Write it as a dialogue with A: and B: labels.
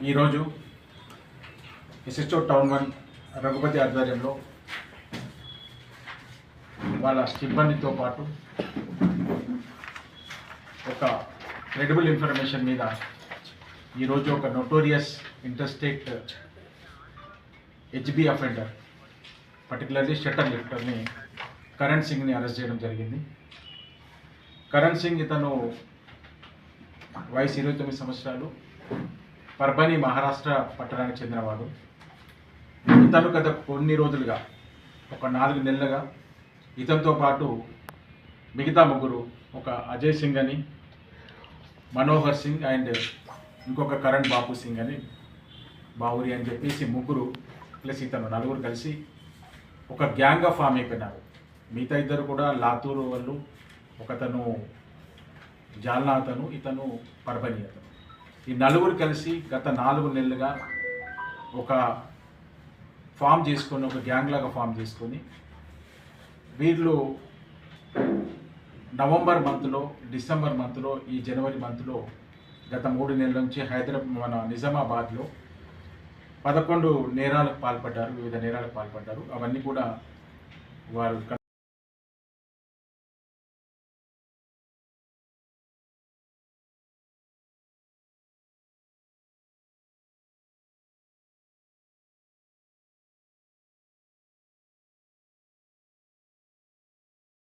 A: ఈరోజు SHO town one Raghupathi ఆధ్వర్యంలో వాళ్ళ సిబ్బందితో పాటు ఒక క్రెడిబుల్ ఇన్ఫర్మేషన్ మీద ఈరోజు ఒక notorious interstate HB offender particularly shutter లిఫ్టర్ని Karan సింగ్ని అరెస్ట్ చేయడం జరిగింది. కరణ్ సింగ్ ఇతను వయసు ఇరవై తొమ్మిది సంవత్సరాలు. పర్బని మహారాష్ట్ర పట్టణానికి చెందినవాడు. ఇతను గత కొన్ని రోజులుగా ఒక నాలుగు నెలలుగా ఇతనితో పాటు మిగతా ముగ్గురు ఒక అజయ్ సింగ్ అని మనోహర్ సింగ్ అండ్ ఇంకొక కరణ్ బాపు సింగ్ అని బావురి అని చెప్పేసి ముగ్గురు ప్లస్ ఇతను నలుగురు కలిసి ఒక గ్యాంగ్గా ఫామ్ అయిపోయినారు. మిగతా ఇద్దరు కూడా లాతూరు వాళ్ళు ఒకతను జాల్నా అతను ఇతను పర్బని అతను. ఈ నలుగురు కలిసి గత నాలుగు నెలలుగా ఒక ఫామ్ చేసుకొని ఒక గ్యాంగ్ లాగా ఫామ్ చేసుకొని వీళ్ళు నవంబర్ మంత్లో డిసెంబర్ మంత్లో ఈ జనవరి మంత్లో గత మూడు నెలల నుంచి హైదరాబాద్ మన నిజామాబాద్లో పదకొండు నేరాలకు పాల్పడ్డారు వివిధ నేరాలకు పాల్పడ్డారు. అవన్నీ కూడా వారు